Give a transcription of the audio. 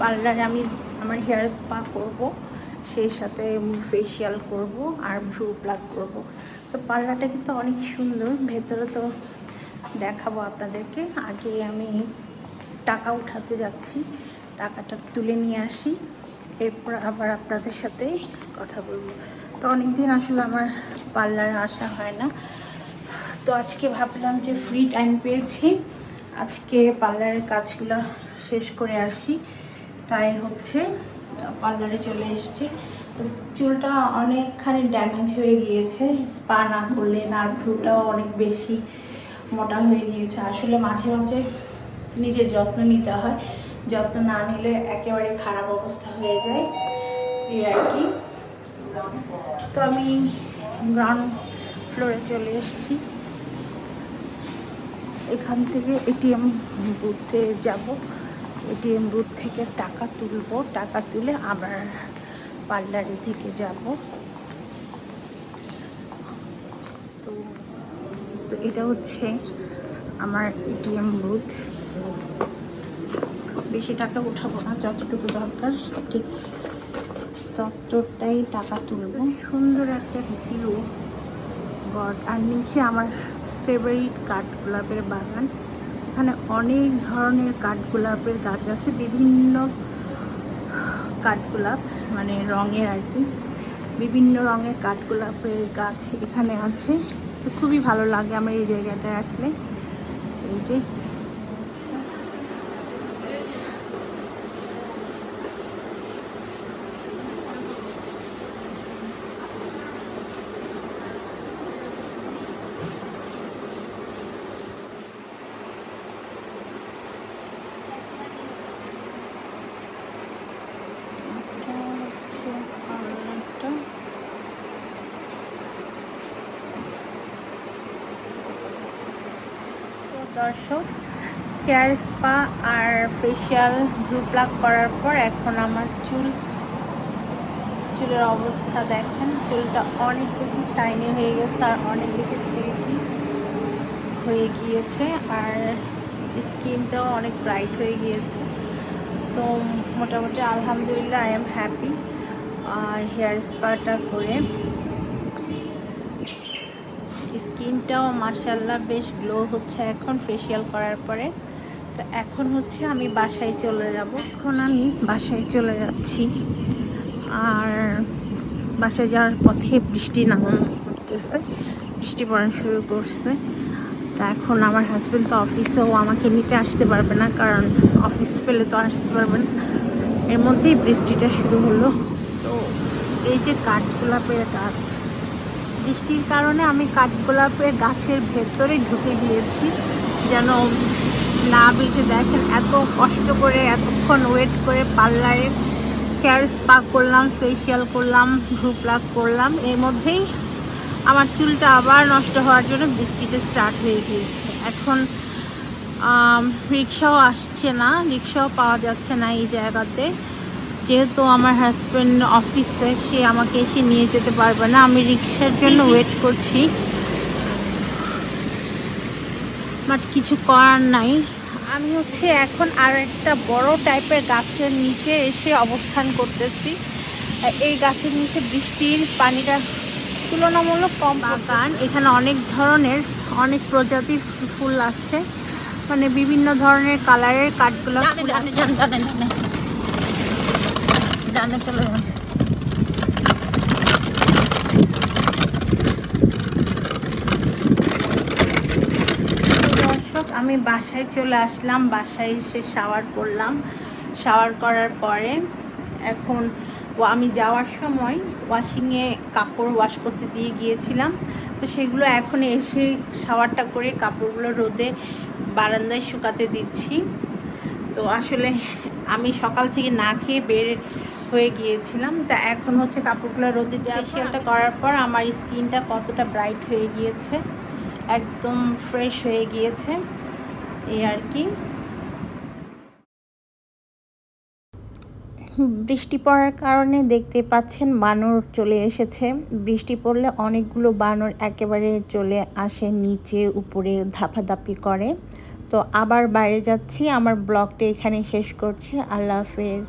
পার্লারে আমি আমার হেয়ার স্পা করব, সেই সাথে ফেসিয়াল করব আর ভ্রু প্লাগ করব। তো পার্লারটা কিন্তু অনেক সুন্দর, ভেতরে তো দেখাবো আপনাদেরকে। আগে আমি টাকা উঠাতে যাচ্ছি, টাকাটা তুলে নিয়ে আসি, এরপর আবার আপনাদের সাথে কথা বলব। তো অনেকদিন আসলে আমার পার্লারে আসা হয় না। তো আজকে ভাবলাম যে ফ্রি টাইম পেয়েছি। আজকে পার্লারের কাজগুলো শেষ করে আসি। তাই হচ্ছে, পার্লারে চলে এসেছি। চুলটা অনেকখানি ড্যামেজ হয়ে গিয়েছে। স্পা না করলে নার্ভটাও অনেক বেশি মোটা হয়ে গিয়েছে। আসলে মাঝে মাঝে নিজের যত্ন নিতে হয়। যত্ন না নিলে একেবারে খারাপ অবস্থা হয়ে যায়। এই আর কি। তো আমি গ্রাউন্ড ফ্লোরে চলে এসেছি। এখান থেকে এটিএম বুথে যাব। এটিএম বুথ থেকে টাকা তুলবো। টাকা তুলে আবার পার্লারে থেকে যাব। তো তো এটা হচ্ছে আমার এটিএম বুথ। বেশি টাকা উঠাবো না, যতটুকু দরকার, ঠিক ততটাই টাকা তুলবো। সুন্দর একটা ভিউ গড। আর নিচে আমার ফেভারিট কাঠগোলাপের বাগান। এখানে অনেক ধরনের কাঠগোলাপের গাছ আছে, বিভিন্ন কাঠগোলাপ মানে রঙের আর কি। বিভিন্ন রঙের কাঠগোলাপের গাছ এখানে আছে। তো খুবই ভালো লাগে আমার এই জায়গাটায় আসলে। এই যে এটা হচ্ছে পার্লারটা তো দর্শক, হেয়ার স্পা আর ফেসিয়াল ব্লু প্লাগ করার পর এখন আমার চুল, চুলের অবস্থা দেখেন, চুলটা অনেক বেশি শাইনি হয়ে গেছে আর অনেক বেশি সিল্কি হয়ে গিয়েছে আর স্কিনটাও অনেক ব্রাইট হয়ে গিয়েছে। তো মোটামুটি আলহামদুলিল্লাহ আই এম হ্যাপি হেয়ার স্পাটা করে। স্কিনটাও মাসাল্লাহ বেশ গ্লো হচ্ছে এখন ফেসিয়াল করার পরে। তো এখন হচ্ছে আমি বাসায় চলে যাব। এখন আমি বাসায় চলে যাচ্ছি। আর বাসায় যাওয়ার পথে বৃষ্টি নামন করতেছে। বৃষ্টি পড়া শুরু করছে। তা এখন আমার হাজবেন্ড তো অফিসে ও আমাকে নিতে আসতে পারবে না, কারণ অফিস ফেলে তো আসতে পারবে না। এর মধ্যেই বৃষ্টিটা শুরু হলো। তো এই যে কাঠগোলাপের গাছ বৃষ্টির কারণে আমি কাঠগোলাপের গাছের ভেতরে ঢুকে গিয়েছি, যেন না বেঁচে দেখেন এত কষ্ট করে, এতক্ষণ ওয়েট করে পার্লারে হেয়ার স্পা করলাম ফেসিয়াল করলাম ভ্রু প্লাগ করলাম। এর মধ্যেই আমার চুলটা আবার নষ্ট হওয়ার জন্য বৃষ্টিটা স্টার্ট হয়ে গিয়েছে। এখন রিক্সাও আসছে না, রিক্সাও পাওয়া যাচ্ছে না এই জায়গাতে। যেহেতু আমার হাজব্যান্ড অফিসে সে আমাকে এসে নিয়ে যেতে পারবে না। আমি রিক্সার জন্য ওয়েট করছি। বাট কিছু করার নাই। আমি হচ্ছে এখন আর একটা বড় টাইপের গাছের নিচে এসে অবস্থান করতেছি। এই গাছের নিচে বৃষ্টির পানিটা তুলনামূলক কম বাগান এখানে অনেক ধরনের অনেক প্রজাতির ফুল আছে। মানে বিভিন্ন ধরনের কালারের কাঠগুলো জানে চলে দর্শক, আমি বাসায় চলে আসলাম, বাসায় এসে শাওয়ার করলাম। শাওয়ার করার পরে এখন আমি যাওয়ার সময় ওয়াশিংয়ে কাপড় ওয়াশ করতে দিয়ে গিয়েছিলাম। তো সেগুলো এখন এসে শাওয়ারটা করে কাপড়গুলো রোদে বারান্দায় শুকাতে দিচ্ছি। তো আসলে আমি সকাল থেকে না খেয়ে বের হয়ে গিয়েছিলাম। তা এখন হচ্ছে কাপড়গুলো রোদে ফেসিয়ালটা করার পর আমার স্কিনটা কতটা ব্রাইট হয়ে গিয়েছে একদম ফ্রেশ হয়ে গিয়েছে এই আর কি। বৃষ্টি পড়ার কারণে দেখতে পাচ্ছেন বানর চলে এসেছে। বৃষ্টি পড়লে অনেকগুলো বানর একেবারে চলে আসে নিচে উপরে ধাপাধাপি করে। তো আবার বাইরে যাচ্ছি আমার ব্লগটা এখানে শেষ করছি। আল্লাহ হাফেজ।